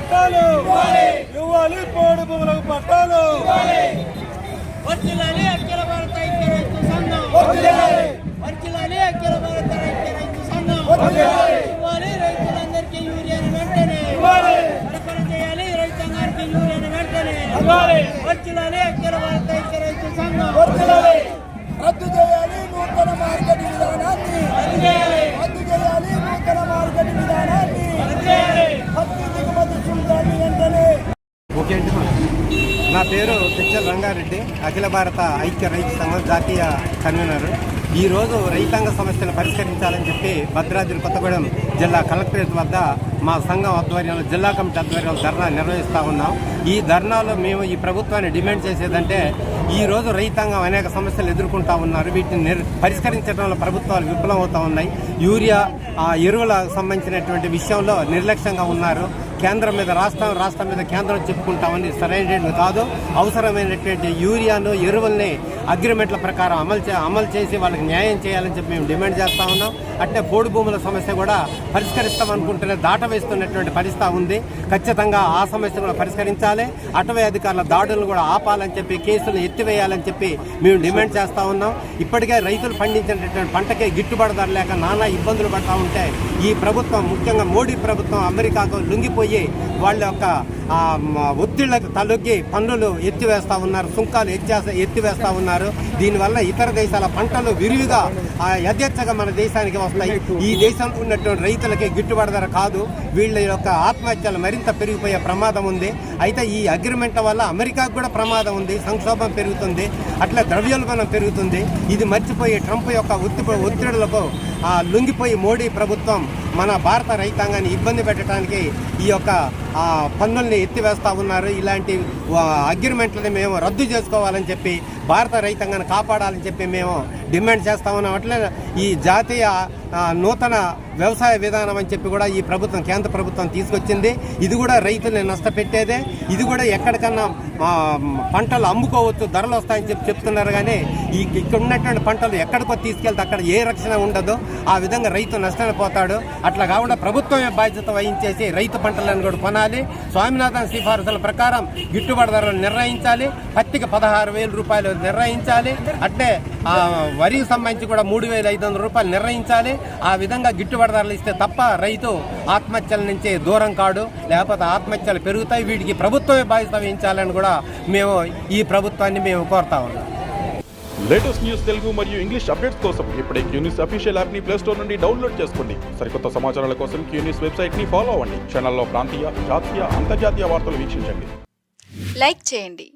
పట్టాలు. ఇవ్వాలి. పోడు భూములకు పట్టాలు. వర్జిల్లాలి అఖిల భారత ఐక్య రైతు సంఘం. వర్జిల్లాలి అఖిల భారత ఐక్య రైతు సంఘం. ఇవ్వాలి రైతులందరికీ యూరియాను వెంటనే. సరఫరా చేయాలి రైతాంగానికి యూరియాను వెంటనే. వర్జిల్లాలి పేరు పిక్చర్ రంగారెడ్డి. అఖిల భారత ఐక్య రైతు సంఘం జాతీయ కన్వీనర్. ఈరోజు రైతాంగ సమస్యను పరిష్కరించాలని చెప్పి భద్రాద్రి కొత్తగూడెం జిల్లా కలెక్టరేట్ వద్ద మా సంఘం ఆధ్వర్యంలో జిల్లా కమిటీ ఆధ్వర్యంలో ధర్నా నిర్వహిస్తూ ఉన్నాం. ఈ ధర్నాలో మేము ఈ ప్రభుత్వాన్ని డిమాండ్ చేసేదంటే ఈరోజు రైతాంగం అనేక సమస్యలు ఎదుర్కొంటూ ఉన్నారు. వీటిని నిర్ పరిష్కరించడంలో ప్రభుత్వాలు విఫలమవుతూ ఉన్నాయి. యూరియా ఆ ఎరువుల సంబంధించినటువంటి విషయంలో నిర్లక్ష్యంగా ఉన్నారు. కేంద్రం మీద రాష్ట్రం రాష్ట్రం మీద కేంద్రం చెప్పుకుంటామని సరైనటువంటి కాదు. అవసరమైనటువంటి యూరియాను ఎరువుల్ని అగ్రిమెంట్ల ప్రకారం అమలు చే అమలు చేసి వాళ్ళకి న్యాయం చేయాలని చెప్పి మేము డిమాండ్ చేస్తా ఉన్నాం. అట్టే పోడు భూముల సమస్య కూడా పరిష్కరిస్తామనుకుంటేనే దాటవేస్తున్నటువంటి దాట వేస్తున్నటువంటి పరిస్థితి ఉంది. ఖచ్చితంగా ఆ సమస్య కూడా పరిష్కరించాలి. అటవీ అధికారుల దాడులను కూడా ఆపాలని చెప్పి కేసులు ఎత్తివేయాలని చెప్పి మేము డిమాండ్ చేస్తా ఉన్నాం. ఇప్పటికే రైతులు పండించినటువంటి పంటకే గిట్టుబాటు ధర లేక నానా ఇబ్బందులు పడతా ఉంటే ఈ ప్రభుత్వం ముఖ్యంగా మోడీ ప్రభుత్వం అమెరికాకు లొంగిపోయి వాళ్ళ యొక్క ఒత్తిళ్ళకు తలొగ్గి పన్నులు ఎత్తివేస్తా ఉన్నారు సుంకాలు ఎత్తి ఎత్తివేస్తా ఉన్నారు. దీనివల్ల ఇతర దేశాల పంటలు విరివిగా యథేచ్ఛగా మన దేశానికి వస్తాయి. ఈ దేశంలో ఉన్నటువంటి రైతులకి గిట్టుబాటు ధర కాదు. వీళ్ళ యొక్క ఆత్మహత్యలు మరింత పెరిగిపోయే ప్రమాదం ఉంది. అయితే ఈ అగ్రిమెంట్ వల్ల అమెరికాకు కూడా ప్రమాదం ఉంది. సంక్షోభం పెరుగుతుంది. అట్లా ద్రవ్యోల్బణం పెరుగుతుంది. ఇది మర్చిపోయి ట్రంప్ యొక్క ఒత్తి ఒత్తిడులకు లొంగిపోయి మోడీ ప్రభుత్వం మన భారత రైతాంగాన్ని ఇబ్బంది పెట్టడానికి ఈ యొక్క పన్నుల్ని ఎత్తివేస్తూ ఉన్నారు. ఇలాంటి అగ్రిమెంట్లని మేము రద్దు చేసుకోవాలని చెప్పి భారత రైతాంగాన్ని కాపాడాలని చెప్పి మేము డిమాండ్ చేస్తా అట్లే ఈ జాతీయ నూతన వ్యవసాయ విధానం అని చెప్పి కూడా ఈ ప్రభుత్వం కేంద్ర ప్రభుత్వం తీసుకొచ్చింది. ఇది కూడా రైతుల్ని నష్టపెట్టేదే. ఇది కూడా ఎక్కడికన్నా పంటలు అమ్ముకోవచ్చు ధరలు వస్తాయని చెప్పి చెప్తున్నారు కానీ ఈ ఇక్కడ ఉన్నటువంటి పంటలు ఎక్కడికో తీసుకెళ్తే అక్కడ ఏ రక్షణ ఉండదు. ఆ విధంగా రైతు నష్టాన్ని పోతాడు. అట్లా కాకుండా ప్రభుత్వమే బాధ్యత వహించేసి రైతు పంటలను కూడా కొనాలి. స్వామినాథన్ సిఫారసుల ప్రకారం గిట్టుబాటు ధరలు నిర్ణయించాలి. పత్తికి పదహారు వేల రూపాయలు నిర్ణయించాలి. అట్లే ఆ, వరికి సంబంధించి కూడా మూడు వేల ఐదు వందల రూపాయలు నిర్ణయించాలి. ఆ విధంగా గిట్టుబాటు ధరలు ఇస్తే తప్ప రైతు ఆత్మహత్యల నుంచి దూరం కాడు. లేకపోతే ఆత్మహత్యలు పెరుగుతాయి. వీటికి ప్రభుత్వమే బాధ్యత వహించాలని కూడా మేము ఈ ప్రభుత్వాన్ని మేము కోరుతా ఉన్నాం. లేటెస్ట్ న్యూస్ తెలుగు మరియు ఇంగ్లీష్ అప్డేట్స్ కోసం ఇప్పుడే క్యూనిస్ అఫీషియల్ యాప్ని ప్లే స్టోర్ నుండి డౌన్లోడ్ చేసుకోండి. సరికొత్త సమాచారాల కోసం క్యూనిస్ వెబ్సైట్ని ఫాలో అవ్వండి. ఛానల్లో ప్రాంతీయ జాతీయ అంతర్జాతీయ వార్తలు వీక్షించండి. లైక్ చేయండి.